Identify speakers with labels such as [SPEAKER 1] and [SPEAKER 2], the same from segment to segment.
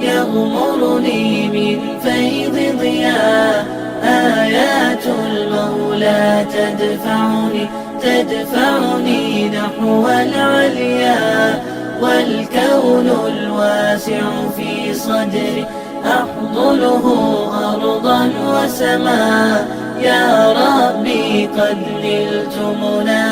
[SPEAKER 1] يغمرني من فيض ضياء. آيات المولى تدفعني تدفعني نحو العليا. والكون الواسع في صدري أحضنه أرضا وسماء. يا ربي قد نلت منايا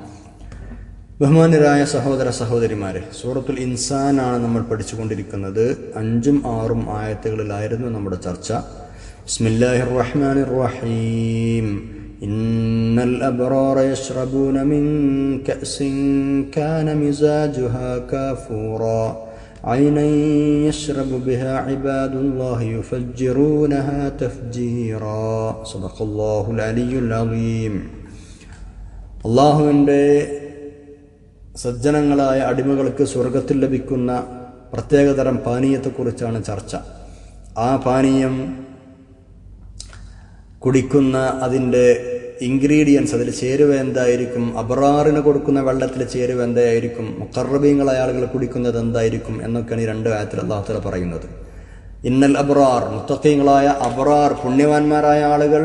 [SPEAKER 2] ബഹുമാനരായ സഹോദര സഹോദരിമാരെ സൂറത്തുൽ ഇൻസാനാണ് നമ്മൾ പഠിച്ചുകൊണ്ടിരിക്കുന്നത് അഞ്ചും ആറും ആയത്തുകളിലായിരുന്നു നമ്മുടെ ചർച്ച ബിസ്മില്ലാഹിർ റഹ്മാനിർ റഹീം ഇന്നൽ അബ്റാറ യശ്റബൂന മിൻ കഅസിൻ കാന മിസാജുഹാ കാഫൂറാ عينا يشرب بها عباد الله يفجرونها تفجيرا صدق الله العلي العظيم അള്ളാഹുവിൻ്റെ സജ്ജനങ്ങളായ അടിമകൾക്ക് സ്വർഗത്തിൽ ലഭിക്കുന്ന പ്രത്യേകതരം പാനീയത്തെക്കുറിച്ചാണ് ചർച്ച. ആ പാനീയം കുടിക്കുന്ന അതിന്റെ ഇൻഗ്രീഡിയൻസ് അതിൽ ചേരുവ എന്തായിരിക്കും അബറാറിന് കൊടുക്കുന്ന വെള്ളത്തിൽ ചേരുവ എന്തായിരിക്കും മുക്കറബീങ്ങളായ ആളുകൾ കുടിക്കുന്നത് എന്തായിരിക്കും എന്നൊക്കെയാണ് ഈ രണ്ട് ആയത്തിൽ അള്ളാഹുത്തല പറയുന്നത്. ഇന്നൽ അബ്രാർ മുത്തക്കീങ്ങളായ അബ്രാർ പുണ്യവാന്മാരായ ആളുകൾ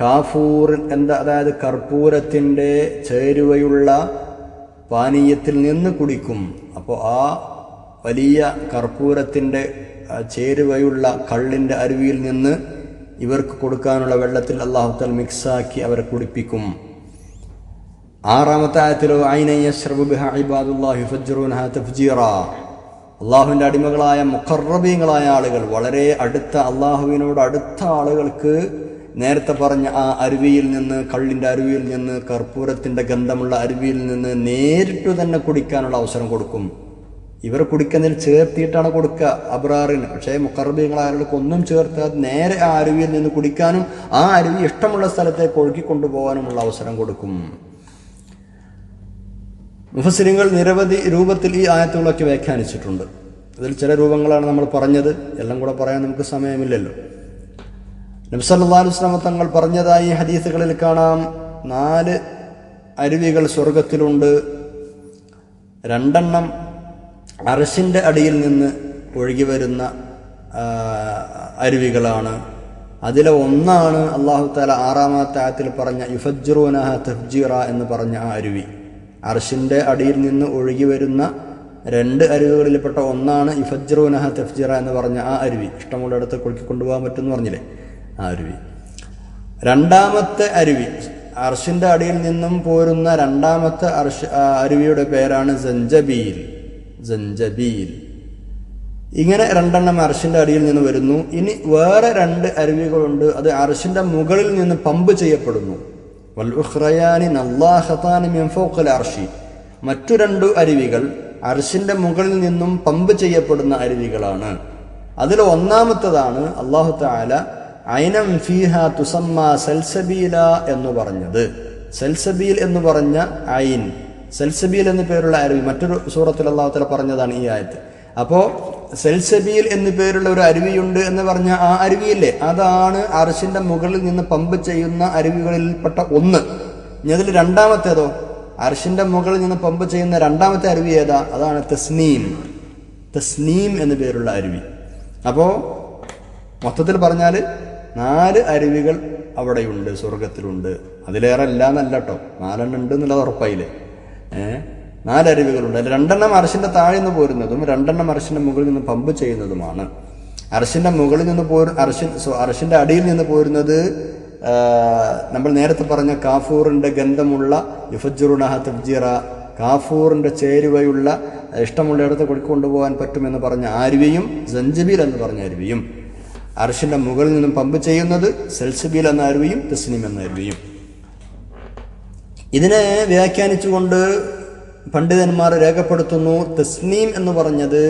[SPEAKER 2] കാഫൂർ എന്താ അതായത് കർപ്പൂരത്തിന്റെ ചേരുവയുള്ള പാനീയത്തിൽ നിന്ന് കുടിക്കും. അപ്പോൾ ആ വലിയ കർപ്പൂരത്തിന്റെ ചേരുവയുള്ള കള്ളിന്റെ അരുവിയിൽ നിന്ന് ഇവർക്ക് കൊടുക്കാനുള്ള വെള്ളത്തിൽ അള്ളാഹുത്തൽ മിക്സാക്കി അവരെ കുടിപ്പിക്കും. ആറാമത്തെ ആയത്തിലോ അള്ളാഹുവിന്റെ അടിമകളായ മുഖറബീങ്ങളായ ആളുകൾ വളരെ അടുത്ത അള്ളാഹുവിനോട് അടുത്ത ആളുകൾക്ക് നേരത്തെ പറഞ്ഞ ആ അരുവിയിൽ നിന്ന് കള്ളിന്റെ അരുവിയിൽ നിന്ന് കർപ്പൂരത്തിന്റെ ഗന്ധമുള്ള അരുവിയിൽ നിന്ന് നേരിട്ട് തന്നെ കുടിക്കാനുള്ള അവസരം കൊടുക്കും. ഇവർ കുടിക്കുന്നതിൽ ചേർത്തിയിട്ടാണ് കൊടുക്കുക അബ്രാറിന്. പക്ഷേ മുക്കർബീങ്ങളായാലും ഒന്നും ചേർത്താതെ നേരെ ആ അരുവിയിൽ നിന്ന് കുടിക്കാനും ആ അരുവി ഇഷ്ടമുള്ള സ്ഥലത്തേക്ക് ഒഴുകിക്കൊണ്ടുപോകാനുമുള്ള അവസരം കൊടുക്കും. മുഫസിലിങ്ങൾ നിരവധി രൂപത്തിൽ ഈ ആയത്തുകളൊക്കെ വ്യാഖ്യാനിച്ചിട്ടുണ്ട്. അതിൽ ചില രൂപങ്ങളാണ് നമ്മൾ പറഞ്ഞത്. എല്ലാം കൂടെ പറയാൻ നമുക്ക് സമയമില്ലല്ലോ. നബ്സല്ലാസ്ലാമ തങ്ങൾ പറഞ്ഞതായി ഹദീസുകളിൽ കാണാം. നാല് അരുവികൾ സ്വർഗത്തിലുണ്ട് രണ്ടെണ്ണം അറസിന്റെ അടിയിൽ നിന്ന് ഒഴുകി വരുന്ന അരുവികളാണ്. അതിലെ ഒന്നാണ് അള്ളാഹു താല ആറാമത്തെ ആയത്തിൽ പറഞ്ഞ യുഫജ്റുനഹ തഫ്ജീറ എന്ന് പറഞ്ഞ ആ അരുവി. അർഷിന്റെ അടിയിൽ നിന്ന് ഒഴുകി വരുന്ന രണ്ട് അരുവികളിൽപ്പെട്ട ഒന്നാണ് ഇഫജ്റുനഹ തഫ്ജീറ എന്ന് പറഞ്ഞ ആ അരുവി. ഇഷ്ടമുള്ള ഇടത്ത് കുളുക്കി കൊണ്ടുപോകാൻ പറ്റുമെന്ന് പറഞ്ഞില്ലേ? അരുവി. രണ്ടാമത്തെ അരുവി. അർഷിന്റെ അടിയിൽ നിന്നും പോരുന്ന രണ്ടാമത്തെ അർഷ് അരുവിയുടെ പേരാണ് ജഞ്ചബീൽ ജഞ്ചബീൽ ഇങ്ങനെ രണ്ടെണ്ണം അർഷിന്റെ അടിയിൽ നിന്ന് വരുന്നു. ഇനി വേറെ രണ്ട് അരുവികളുണ്ട്. അത് അർഷിന്റെ മുകളിൽ നിന്ന് പമ്പ് ചെയ്യപ്പെടുന്നു. അർഷി മറ്റു രണ്ടു അരുവികൾ അർഷിന്റെ മുകളിൽ നിന്നും പമ്പ് ചെയ്യപ്പെടുന്ന അരുവികളാണ്. അതിൽ ഒന്നാമത്തതാണ് അള്ളാഹു താല ഐനം ഫീഹ തുസമ്മ സൽസബീല എന്ന് പറഞ്ഞത്. സെൽസബീൽ എന്ന് പറഞ്ഞ ഐൻ സെൽസബീൽ എന്ന പേരുള്ള അരുവി മറ്റൊരു സൂറത്തിൽ അള്ളാഹുത്തല പറഞ്ഞതാണ് ഈ ആയത്ത്. അപ്പോ സെൽസബീൽ എന്ന് പേരുള്ള ഒരു അരുവിയുണ്ട് എന്ന് പറഞ്ഞ ആ അരുവിയില്ലേ? അതാണ് അർഷിന്റെ മുകളിൽ നിന്ന് പമ്പ് ചെയ്യുന്ന അരുവികളിൽപ്പെട്ട ഒന്ന്. ഇനി അതിൽ രണ്ടാമത്തേതോ? അർഷിന്റെ മുകളിൽ നിന്ന് പമ്പ് ചെയ്യുന്ന രണ്ടാമത്തെ അരുവി ഏതാ? അതാണ് തസ്നീം. തസ്നീം എന്ന് പേരുള്ള അരുവി. അപ്പോ മൊത്തത്തിൽ പറഞ്ഞാൽ നാല് അരുവികൾ അവിടെയുണ്ട് സ്വർഗത്തിലുണ്ട് അതിലേറെ അല്ല എന്നല്ല കേട്ടോ നാലെണ്ണം ഉണ്ട് എന്നുള്ളത് ഉറപ്പായില്ലേ? ഏഹ് നാലരുവികളുണ്ട്. അതിൽ രണ്ടെണ്ണം അരശിന്റെ താഴെ നിന്ന് പോരുന്നതും രണ്ടെണ്ണം അരശിന്റെ മുകളിൽ നിന്ന് പമ്പ് ചെയ്യുന്നതുമാണ്. അരശിന്റെ മുകളിൽ നിന്ന് പോരു അരശിൻ അരശിന്റെ അടിയിൽ നിന്ന് പോരുന്നത് നമ്മൾ നേരത്തെ പറഞ്ഞ കാഫൂറിന്റെ ഗന്ധമുള്ള യുഫജുറുണഹ തബ്ജീറ കാഫൂറിന്റെ ചേരുവയുള്ള ഇഷ്ടമുള്ള ഇടത്ത് കൊണ്ടുപോകാൻ പറ്റുമെന്ന് പറഞ്ഞ അരുവിയും സഞ്ചബീൽ എന്ന് പറഞ്ഞ അരുവിയും. അർഷിന്റെ മുകളിൽ നിന്നും പമ്പ് ചെയ്യുന്നത് സെൽസബീൽ എന്ന അരുവിയും തസ്നീം എന്ന അരുവിയും. ഇതിനെ വ്യാഖ്യാനിച്ചുകൊണ്ട് പണ്ഡിതന്മാർ രേഖപ്പെടുത്തുന്നു തസ്നീം എന്ന് പറഞ്ഞത്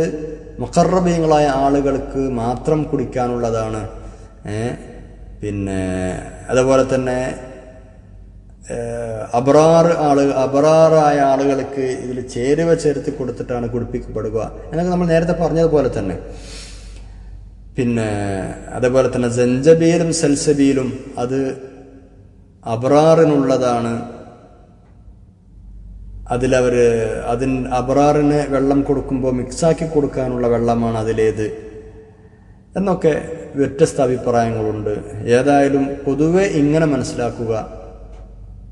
[SPEAKER 2] മുഖറബീങ്ങളായ ആളുകൾക്ക് മാത്രം കുടിക്കാനുള്ളതാണ്. പിന്നെ അതുപോലെ തന്നെ ഏഹ്, അബ്രാർ ആൾ അബ്രാറായ ആളുകൾക്ക് ഇതിൽ ചേരുവ ചേർത്ത് കൊടുത്തിട്ടാണ് കുടിപ്പിക്കപ്പെടുക. എന്നൊക്കെ നമ്മൾ നേരത്തെ പറഞ്ഞതുപോലെ തന്നെ. പിന്നെ അതേപോലെ തന്നെ ജഞ്ചബീലും സൽസബീലും അത് അബ്രാറിനുള്ളതാണ്. അതിലവർ അതിൻ അബ്രാറിന് വെള്ളം കൊടുക്കുമ്പോൾ മിക്സാക്കി കൊടുക്കാനുള്ള വെള്ളമാണ് അതിലേത്. എന്നൊക്കെ വ്യത്യസ്ത അഭിപ്രായങ്ങളുണ്ട്. ഏതായാലും പൊതുവെ ഇങ്ങനെ മനസ്സിലാക്കുക.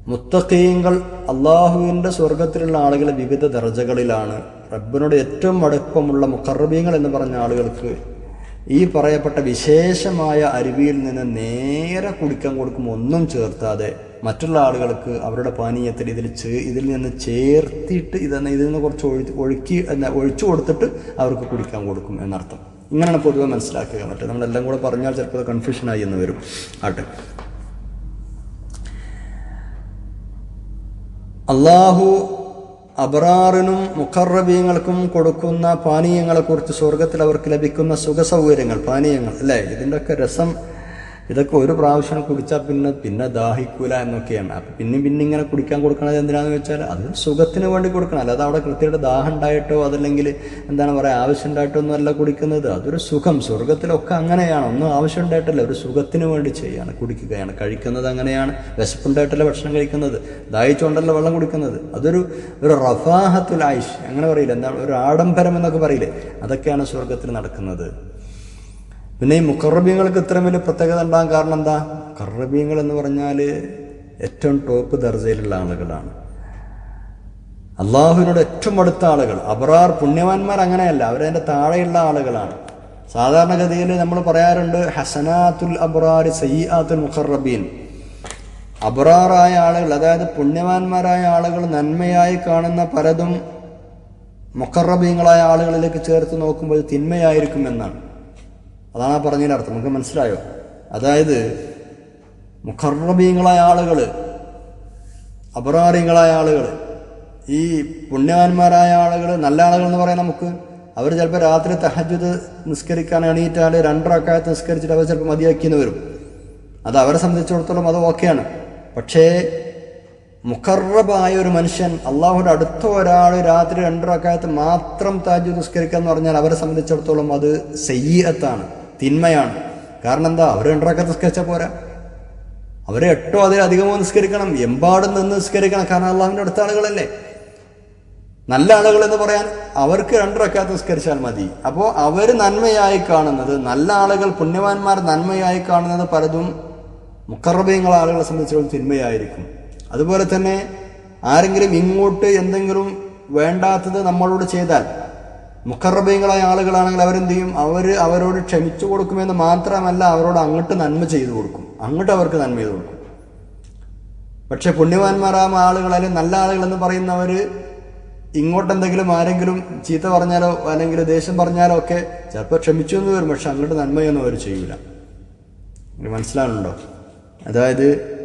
[SPEAKER 2] മുത്തക്കീങ്ങൾ അള്ളാഹുവിന്റെ സ്വർഗത്തിലുള്ള ആളുകളെ വിവിധ ദർജകളിലാണ്. റബ്ബിനോട് ഏറ്റവും അടുപ്പമുള്ള മുക്കറബീങ്ങൾ എന്ന് പറഞ്ഞ ആളുകൾക്ക് ഈ പറയപ്പെട്ട വിശേഷമായ അരുവിയിൽ നിന്ന് നേരെ കുടിക്കാൻ കൊടുക്കുമ്പോൾ ഒന്നും ചേർത്താതെ മറ്റുള്ള ആളുകൾക്ക് അവരുടെ പാനീയത്തിൽ ഇതിൽ ചേ ഇതിൽ നിന്ന് ചേർത്തിട്ട് ഇതെന്നെ ഇതിൽ നിന്ന് കുറച്ച് ഒഴി ഒഴുക്കി എന്താ ഒഴിച്ചു കൊടുത്തിട്ട് അവർക്ക് കുടിക്കാൻ കൊടുക്കും എന്നർത്ഥം. ഇങ്ങനെയാണ് പൊതുവെ മനസ്സിലാക്കുക മറ്റേ നമ്മളെല്ലാം കൂടെ പറഞ്ഞാൽ ചിലപ്പോൾ കൺഫ്യൂഷനായി എന്ന് വരും. ആട്ടെ. അള്ളാഹു അബ്രാറിനും മുഖറബീങ്ങൾക്കും കൊടുക്കുന്ന പാനീയങ്ങളെക്കുറിച്ച് സ്വർഗത്തിൽ അവർക്ക് ലഭിക്കുന്ന സുഖസൗകര്യങ്ങൾ പാനീയങ്ങൾ അല്ലേ? ഇതിന്റെയൊക്കെ രസം ഇതൊക്കെ ഒരു പ്രാവശ്യം കുടിച്ചാൽ പിന്നെ പിന്നെ ദാഹിക്കൂല എന്നൊക്കെയാണ്. അപ്പം പിന്നെയും പിന്നെ ഇങ്ങനെ കുടിക്കാൻ കൊടുക്കണത് എന്തിനാണെന്ന് വെച്ചാൽ അത് സുഖത്തിന് വേണ്ടി കൊടുക്കണം. അല്ലാതെ അവിടെ കൃത്യമായിട്ട് ദാഹം ഉണ്ടായിട്ടോ അതല്ലെങ്കിൽ എന്താണ് പറയുക ആവശ്യം ഉണ്ടായിട്ടോ ഒന്നും അല്ല കുടിക്കുന്നത്. അതൊരു സുഖം. സ്വർഗത്തിലൊക്കെ അങ്ങനെയാണ്. ഒന്നും ആവശ്യം ഉണ്ടായിട്ടല്ല. ഒരു സുഖത്തിന് വേണ്ടി ചെയ്യാണ് കുടിക്കുകയാണ്. കഴിക്കുന്നത് അങ്ങനെയാണ്. വിശപ്പുണ്ടായിട്ടല്ല ഭക്ഷണം കഴിക്കുന്നത്. ദാഹിച്ചുകൊണ്ടല്ല വെള്ളം കുടിക്കുന്നത്. അതൊരു ഒരു റഫാഹത്തുൽ ആയിഷ്. അങ്ങനെ പറയില്ല? എന്താണ്? ഒരു ആഡംബരം എന്നൊക്കെ പറയില്ലേ? അതൊക്കെയാണ് സ്വർഗത്തിൽ നടക്കുന്നത്. പിന്നെ ഈ മുക്കറബീങ്ങൾക്ക് ഇത്രയും വലിയ പ്രത്യേകത ഉണ്ടാകാൻ കാരണം എന്താ? കറബീങ്ങൾ എന്ന് പറഞ്ഞാൽ ഏറ്റവും ടോപ്പ് ദർജയിലുള്ള ആളുകളാണ്. അള്ളാഹുവിനോട് ഏറ്റവും അടുത്ത ആളുകൾ അബറാർ പുണ്യവാന്മാർ അങ്ങനെയല്ല അവരതിന്റെ താഴെയുള്ള ആളുകളാണ്. സാധാരണഗതിയിൽ നമ്മൾ പറയാറുണ്ട് ഹസനാത്തുൽ അബ്രാർ സയ്യാത്തുൽ മുഖറബീൻ അബ്രാറായ ആളുകൾ അതായത് പുണ്യവാന്മാരായ ആളുകൾ നന്മയായി കാണുന്ന പലതും മുഖറബീങ്ങളായ ആളുകളിലേക്ക് ചേർത്ത് നോക്കുമ്പോൾ തിന്മയായിരിക്കും എന്നാണ്. അതാണ് ആ പറഞ്ഞതിന്റെ അർത്ഥം. നമുക്ക് മനസ്സിലായോ? അതായത് മുഖർബീങ്ങളായ ആളുകൾ അപറാറിങ്ങളായ ആളുകൾ ഈ പുണ്യവാന്മാരായ ആളുകൾ നല്ല ആളുകൾ എന്ന് പറയാൻ നമുക്ക്. അവർ ചിലപ്പോൾ രാത്രി തഹജ്ജുദ് നിസ്കരിക്കാൻ എണീറ്റാൽ രണ്ടരക്കാലത്ത് നിസ്കരിച്ചിട്ട് അവർ ചിലപ്പോൾ മതിയാക്കിയെന്ന് വരും. അത് അവരെ സംബന്ധിച്ചിടത്തോളം അത് ഓക്കെയാണ്. പക്ഷേ മുഖർബായ ഒരു മനുഷ്യൻ അള്ളാഹുവിന്റെ അടുത്ത ഒരാൾ രാത്രി രണ്ടരക്കാലത്ത് മാത്രം താജു നിസ്കരിക്കുക എന്ന് പറഞ്ഞാൽ അവരെ സംബന്ധിച്ചിടത്തോളം അത് സയ്യത്താണ് തിന്മയാണ്. കാരണം എന്താ അവർ രണ്ടറക്കാലത്ത് നിസ്കരിച്ചാൽ പോരാ. അവർ എട്ടോ അതിലധികമോ നിസ്കരിക്കണം. എമ്പാടും നിന്ന് നിസ്കരിക്കണം. കാരണം അള്ളാഹുവിന്റെ അടുത്ത ആളുകളല്ലേ? നല്ല ആളുകൾ എന്ന് പറയാൻ അവർക്ക് രണ്ടറക്കാത്ത് നിസ്കരിച്ചാൽ മതി. അപ്പോൾ അവർ നന്മയായി കാണുന്നത് നല്ല ആളുകൾ പുണ്യവാന്മാർ നന്മയായി കാണുന്നത് പലതും മുക്കറബീങ്ങൾ ആളുകളെ സംബന്ധിച്ചിടത്തോളം തിന്മയായിരിക്കും. അതുപോലെ തന്നെ ആരെങ്കിലും ഇങ്ങോട്ട് എന്തെങ്കിലും വേണ്ടാത്തത് നമ്മളോട് ചെയ്താൽ മുഖറബീങ്ങളായ ആളുകളാണെങ്കിൽ അവരെന്ത് ചെയ്യും അവർ അവരോട് ക്ഷമിച്ചു കൊടുക്കുമെന്ന് മാത്രമല്ല അവരോട് അങ്ങോട്ട് നന്മ ചെയ്തു കൊടുക്കും. അങ്ങോട്ട് അവർക്ക് നന്മ ചെയ്തു കൊടുക്കും. പക്ഷെ പുണ്യവാന്മാരായ ആളുകൾ നല്ല ആളുകളെന്ന് പറയുന്നവർ ഇങ്ങോട്ടെന്തെങ്കിലും ആരെങ്കിലും ചീത്ത പറഞ്ഞാലോ അല്ലെങ്കിൽ ദേഷ്യം പറഞ്ഞാലോ ഒക്കെ ചിലപ്പോൾ ക്ഷമിച്ചു എന്ന് വരും. പക്ഷെ അങ്ങോട്ട് നന്മയൊന്നും അവർ ചെയ്യൂല. മനസ്സിലാവുന്നുണ്ടോ? അതായത്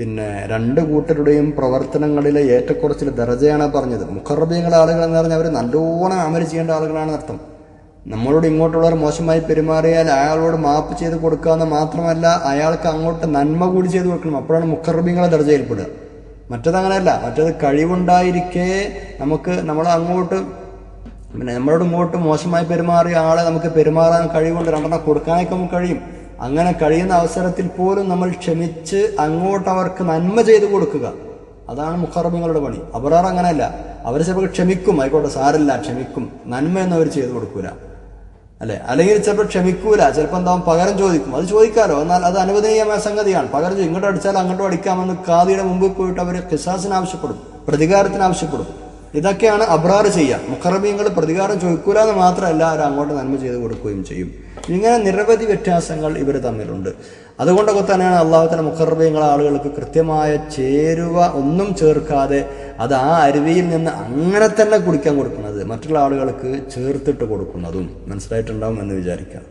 [SPEAKER 2] പിന്നെ രണ്ട് കൂട്ടരുടെയും പ്രവർത്തനങ്ങളിലെ ഏറ്റക്കുറച്ചിൽ ദർജയാണ് പറഞ്ഞത്. മുഖറബീങ്ങളെ ആളുകൾ എന്ന് പറഞ്ഞാൽ അവർ നല്ലോണം അമൽ ചെയ്യേണ്ട ആളുകളാണ് അർത്ഥം നമ്മളോട് ഇങ്ങോട്ടുള്ളവർ മോശമായി പെരുമാറിയാൽ അയാളോട് മാപ്പ് ചെയ്ത് കൊടുക്കാമെന്ന് മാത്രമല്ല അയാൾക്ക് അങ്ങോട്ട് നന്മ കൂടി ചെയ്ത് കൊടുക്കണം. അപ്പോഴാണ് മുഖർബിങ്ങളെ ദർജയിൽപ്പെടുക മറ്റത് അങ്ങനെയല്ല. മറ്റത് കഴിവുണ്ടായിരിക്കെ നമുക്ക് നമ്മൾ അങ്ങോട്ട് പിന്നെ നമ്മളോട് ഇങ്ങോട്ട് മോശമായി പെരുമാറിയ ആളെ നമുക്ക് പെരുമാറാൻ കഴിവുണ്ട്. രണ്ടെണ്ണം കൊടുക്കാനൊക്കെ നമുക്ക് കഴിയും. അങ്ങനെ കഴിയുന്ന അവസരത്തിൽ പോലും നമ്മൾ ക്ഷമിച്ച് അങ്ങോട്ട് അവർക്ക് നന്മ ചെയ്തു കൊടുക്കുക. അതാണ് മുഖറബിങ്ങളുടെ പണി. അബറാർ അങ്ങനെയല്ല. അവർ ചിലപ്പോൾ ക്ഷമിക്കും. ആയിക്കോട്ടെ സാരല്ല ക്ഷമിക്കും. നന്മ എന്ന് അവർ ചെയ്തു കൊടുക്കൂല. അല്ലെ? അല്ലെങ്കിൽ ചിലപ്പോൾ ക്ഷമിക്കൂല. ചിലപ്പോൾ എന്താവും പകരം ചോദിക്കും. അത് ചോദിക്കാലോ. എന്നാൽ അത് അനുവദനീയമായ സംഗതിയാണ്. പകരം ഇങ്ങോട്ട് അടിച്ചാൽ അങ്ങോട്ടും അടിക്കാമെന്ന് കാദിയുടെ മുമ്പിൽ പോയിട്ട് അവർ ഖിസാസിന് ആവശ്യപ്പെടും. പ്രതികാരത്തിന് ആവശ്യപ്പെടും. ഇതൊക്കെയാണ് അബ്രാർ ചെയ്യുക. മുഖറബീങ്ങൾ പ്രതികാരം ചോദിക്കൂല എന്ന് മാത്രമല്ല അവർ അങ്ങോട്ട് നന്മ ചെയ്ത് കൊടുക്കുകയും ചെയ്യും. ഇങ്ങനെ നിരവധി വ്യത്യാസങ്ങൾ ഇവർ തമ്മിലുണ്ട്. അതുകൊണ്ടൊക്കെ തന്നെയാണ് അള്ളാഹുത്തല മുഖറബീങ്ങൾ ആളുകൾക്ക് കൃത്യമായ ചേരുവ ഒന്നും ചേർക്കാതെ അത് ആ അരുവിയിൽ നിന്ന് അങ്ങനെ തന്നെ കുടിക്കാൻ കൊടുക്കുന്നത് മറ്റുള്ള ആളുകൾക്ക് ചേർത്തിട്ട് കൊടുക്കുന്നതും. മനസ്സിലായിട്ടുണ്ടാവും എന്ന് വിചാരിക്കാം.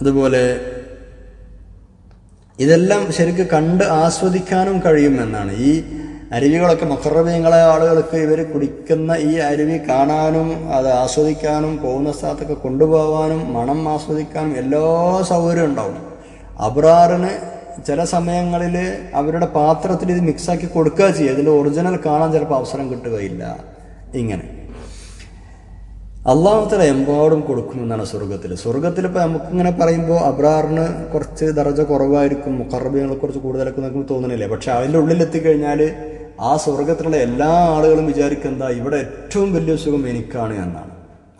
[SPEAKER 2] അതുപോലെ ഇതെല്ലാം ശരിക്ക് കണ്ട് ആസ്വദിക്കാനും കഴിയുമെന്നാണ് ഈ അരുവികളൊക്കെ മുഖറബീങ്ങളെ ആളുകൾക്ക് ഇവർ കുടിക്കുന്ന ഈ അരുവി കാണാനും അത് ആസ്വദിക്കാനും പോകുന്ന സ്ഥലത്തൊക്കെ കൊണ്ടുപോകാനും മണം ആസ്വദിക്കാനും എല്ലാ സൗകര്യവും ഉണ്ടാവും. അബ്രാറിന് ചില സമയങ്ങളിൽ അവരുടെ പാത്രത്തിൽ ഇത് മിക്സാക്കി കൊടുക്കുക ചെയ്യുക. ഇതിന്റെ ഒറിജിനൽ കാണാൻ ചിലപ്പോൾ അവസരം കിട്ടുകയില്ല. ഇങ്ങനെ. അള്ളാഹുത്തല എമ്പാടും കൊടുക്കുമെന്നാണ് സ്വർഗത്തിൽ സ്വർഗത്തിൽ ഇപ്പോൾ നമുക്കിങ്ങനെ പറയുമ്പോൾ അബ്രാറിന് കുറച്ച് ദർജ കുറവായിരിക്കും മുഖർബികളെ കുറച്ച് കൂടുതലൊക്കെ നമുക്ക് തോന്നുന്നില്ലേ പക്ഷേ അതിന്റെ ഉള്ളിലെത്തിക്കഴിഞ്ഞാൽ ആ സ്വർഗത്തിലുള്ള എല്ലാ ആളുകളും വിചാരിക്കുന്ന ഇവിടെ ഏറ്റവും വലിയ സുഖം എനിക്കാണ് എന്നാണ്.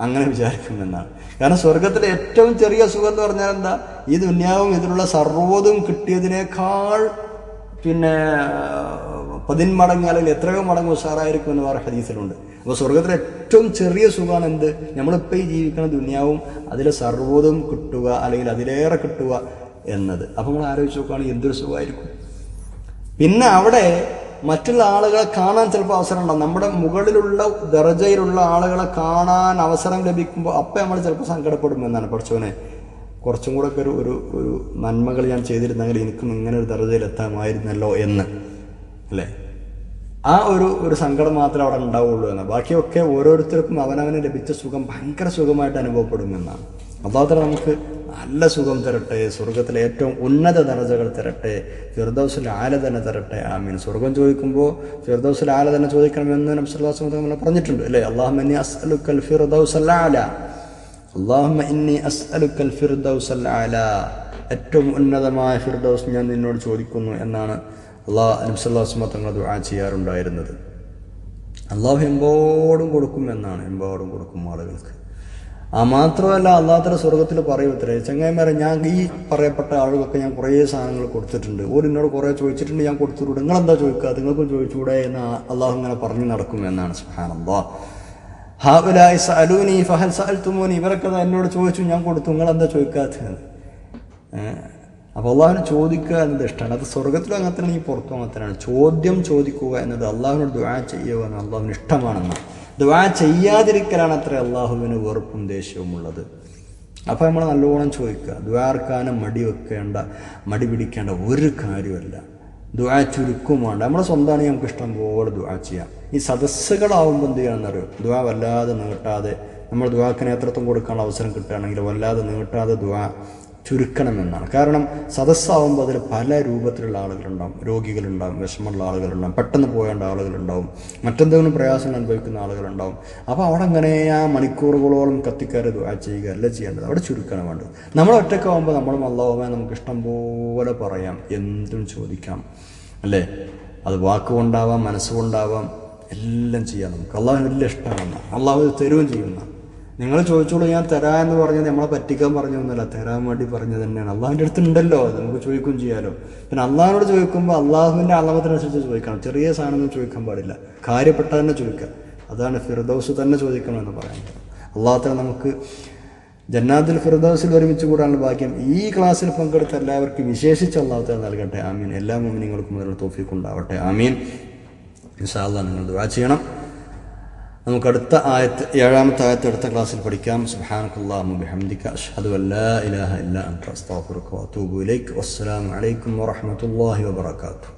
[SPEAKER 2] അങ്ങനെ വിചാരിക്കുമെന്നാണ് കാരണം സ്വർഗത്തിലെ ഏറ്റവും ചെറിയ സുഖം എന്ന് പറഞ്ഞാൽ എന്താ ഈ ദുന്യാവും ഇതിലുള്ള സർവതും കിട്ടിയതിനേക്കാൾ പിന്നെ പതിന്മടങ്ങ് അല്ലെങ്കിൽ എത്രയോ മടങ്ങ് ഉഷാറായിരിക്കും എന്ന് പറയുന്ന ഹദീസിലുണ്ട്. അപ്പോൾ സ്വർഗത്തിലെ ഏറ്റവും ചെറിയ സുഖമാണ് എന്ത്? നമ്മളിപ്പോൾ ഈ ജീവിക്കുന്ന ദുന്യാവും അതിലെ സർവതും കിട്ടുക അല്ലെങ്കിൽ അതിലേറെ കിട്ടുക എന്നത്. അപ്പോൾ നമ്മൾ ആലോചിച്ച് നോക്കുകയാണെങ്കിൽ എന്തൊരു സുഖമായിരിക്കും? പിന്നെ അവിടെ മറ്റുള്ള ആളുകളെ കാണാൻ ചിലപ്പോൾ അവസരം ഉണ്ടാവും നമ്മുടെ മുകളിലുള്ള ദർജയിലുള്ള ആളുകളെ കാണാൻ അവസരം ലഭിക്കുമ്പോൾ അപ്പം നമ്മൾ ചിലപ്പോൾ സങ്കടപ്പെടും എന്നാണ് പഠിച്ചവനെ. കുറച്ചും കൂടെ ഒരു ഒരു ഒരു നന്മകൾ ഞാൻ ചെയ്തിരുന്നെങ്കിൽ എനിക്കും ഇങ്ങനെ ഒരു ദർജയിലെത്താമായിരുന്നല്ലോ എന്ന്. അല്ലേ? ആ ഒരു ഒരു സങ്കടം മാത്രമേ അവിടെ ഉണ്ടാവുള്ളൂ എന്ന്. ബാക്കിയൊക്കെ ഓരോരുത്തർക്കും അവനവന് ലഭിച്ച സുഖം ഭയങ്കര സുഖമായിട്ട് അനുഭവപ്പെടുമെന്നാണ് അതാത്ര നമുക്ക് നല്ല സുഖം തരട്ടെ സ്വർഗത്തിലെ ഏറ്റവും ഉന്നത ദർജകൾ തരട്ടെ ഫിർദൗസിൽ ആല തന്നെ തരട്ടെ ആമീൻ. സ്വർഗം ചോദിക്കുമ്പോൾ ഫിർദൗസിൽ ആല തന്നെ ചോദിക്കണമെന്ന് നബ്സുല്ലാസ് നമ്മൾ പറഞ്ഞിട്ടുണ്ട് അല്ലേ? അള്ളാഹു അസ്അലുക്കൽ ഫിർദൌസ് ആല. അള്ളാഹുമ്മ ഇന്നി അസ്അലുക്കൽ ഫിർദൗസൽ ആല. ഏറ്റവും ഉന്നതമായ ഫിർദൗസ് ഞാൻ നിന്നോട് ചോദിക്കുന്നു എന്നാണ് അള്ളാഹ് നബ്സല്ലാസ്മ തങ്ങൾ ദുആ ചെയ്യാറുണ്ടായിരുന്നത്. അള്ളാഹു എമ്പോടും കൊടുക്കും എന്നാണ് എമ്പോടും കൊടുക്കും ആളുകൾക്ക്. ആ മാത്രമല്ല അള്ളാഹത്തിന്റെ സ്വർഗത്തിൽ പറയൂത്രേ ചങ്ങായിമാരെ ഞാൻ ഈ പറയപ്പെട്ട ആളുകൾക്ക് ഞാൻ കുറേ സാധനങ്ങൾ കൊടുത്തിട്ടുണ്ട്. ഓർ എന്നോട് കുറേ ചോദിച്ചിട്ടുണ്ട് ഞാൻ കൊടുത്തിട്ടുണ്ട്. നിങ്ങളെന്താ ചോദിക്കുക നിങ്ങൾക്കും ചോദിച്ചുകൂടെ എന്ന് അള്ളാഹു ഇങ്ങനെ പറഞ്ഞു നടക്കും എന്നാണ്. സഅലൂനി ഫഹൽ ഇവരൊക്കെ എന്നോട് ചോദിച്ചു ഞാൻ കൊടുത്തു നിങ്ങളെന്താ ചോദിക്കാത്തത് അപ്പോൾ അള്ളാഹുവിനെ ചോദിക്കുക എന്നത് ഇഷ്ടമാണ് അത് സ്വർഗത്തിലും അങ്ങനെ തന്നെ ഈ പുറത്തും അങ്ങനെ തന്നെയാണ് ചോദ്യം ചോദിക്കുക എന്നത് അള്ളാഹുവിനോട് ദുആ ചെയ്യുക എന്ന് അള്ളാഹുവിന് ഇഷ്ടമാണെന്ന് ദുആ ചെയ്യാതിരിക്കലാണ് അത്ര അള്ളാഹുവിന് വെറുപ്പും ദേഷ്യവും ഉള്ളത്. അപ്പോൾ നമ്മൾ നല്ലോണം ചോദിക്കുക ദ്വാർക്കാനും മടി വെക്കേണ്ട മടി പിടിക്കേണ്ട ഒരു കാര്യമല്ല ദുആ ചുരുക്കും വേണ്ട. നമ്മളെ സ്വന്തമാണ് നമുക്ക് ഇഷ്ടം പോലെ ദുആ ചെയ്യാം. ഈ സദസ്സുകളാവുമ്പോൾ എന്ത് ചെയ്യണമെന്നറിയോ ദുആ വല്ലാതെ നീട്ടാതെ നമ്മൾ ദുആക്ക് നേതൃത്വം കൊടുക്കാനുള്ള അവസരം കിട്ടുകയാണെങ്കിൽ വല്ലാതെ നീട്ടാതെ ദുആ ചുരുക്കണമെന്നാണ്. കാരണം സദസ്സാവുമ്പോൾ അതിൽ പല രൂപത്തിലുള്ള ആളുകളുണ്ടാവും. രോഗികളുണ്ടാവും വിഷമമുള്ള ആളുകളുണ്ടാവും പെട്ടെന്ന് പോകേണ്ട ആളുകളുണ്ടാവും മറ്റെന്തെങ്കിലും പ്രയാസങ്ങൾ അനുഭവിക്കുന്ന ആളുകളുണ്ടാവും. അപ്പോൾ അവിടെ അങ്ങനെ ആ മണിക്കൂറുകളോളം കത്തിക്കരുത് ദുആ ചെയ്യുക അല്ല ചെയ്യേണ്ടത്. അവിടെ ചുരുക്കണം വേണ്ടത്. നമ്മൾ ഒറ്റക്കാവുമ്പോൾ നമ്മളും അള്ളാഹുമേ നമുക്ക് ഇഷ്ടം പോലെ പറയാം. എന്തും ചോദിക്കാം. അല്ലേ? അത് വാക്കുകൊണ്ടാവാം മനസ്സുകൊണ്ടാവാം എല്ലാം ചെയ്യാം നമുക്ക്. അള്ളാഹു വലിയ ഇഷ്ടമാണ്. അള്ളാഹു തരുകയും ചെയ്യുന്ന നിങ്ങൾ ചോദിച്ചോളൂ ഞാൻ തരാ എന്ന് പറഞ്ഞാൽ നമ്മളെ പറ്റിക്കാൻ പറഞ്ഞൊന്നുമല്ല തരാൻ വേണ്ടി പറഞ്ഞു തന്നെയാണ്. അള്ളാഹിന്റെ അടുത്ത് ഉണ്ടല്ലോ നമുക്ക് ചോദിക്കും ചെയ്യാലോ. പിന്നെ അള്ളാഹിനോട് ചോദിക്കുമ്പോൾ അള്ളാഹുവിന്റെ അളവത്തിനനുസരിച്ച് ചോദിക്കണം. ചെറിയ സാധനം ചോദിക്കാൻ പാടില്ല. കാര്യപ്പെട്ട തന്നെ ചോദിക്കാം അതാണ് ഫിർദൗസ് തന്നെ ചോദിക്കണമെന്ന് പറയുന്നത്. അള്ളാഹത്തിന് നമുക്ക് ജന്നാത്തുൽ ഫിർദൗസിൽ ഒരുമിച്ച് കൂടാനുള്ള ഭാഗ്യം ഈ ക്ലാസ്സിൽ പങ്കെടുത്ത എല്ലാവർക്കും വിശേഷിച്ച് അള്ളാഹത്തെ നൽകട്ടെ. ആമീൻ. എല്ലാ മുമിനിങ്ങൾക്കും അതിനുള്ള തോഫിക്കുണ്ടാവട്ടെ ആമീൻ. അള്ളാഹ് നിങ്ങൾ ദുആ ചെയ്യണം. നമുക്ക് അടുത്ത ആയത്ത് ഏഴാമത്തെ ആയത്ത് അടുത്ത ക്ലാസ്സിൽ പഠിക്കാം സുബ്ഹാനക്കല്ലാഹു ബിഹംദിക അഷ്ഹദു അൻ ലാ ഇലാഹ ഇല്ല അൻത അസ്തഗ്ഫിറുക വഅതൂബു ഇലൈക് വസ്സലാമു അലൈക്കും വറഹ്മത്തുള്ളാഹി വബറകാതുഹു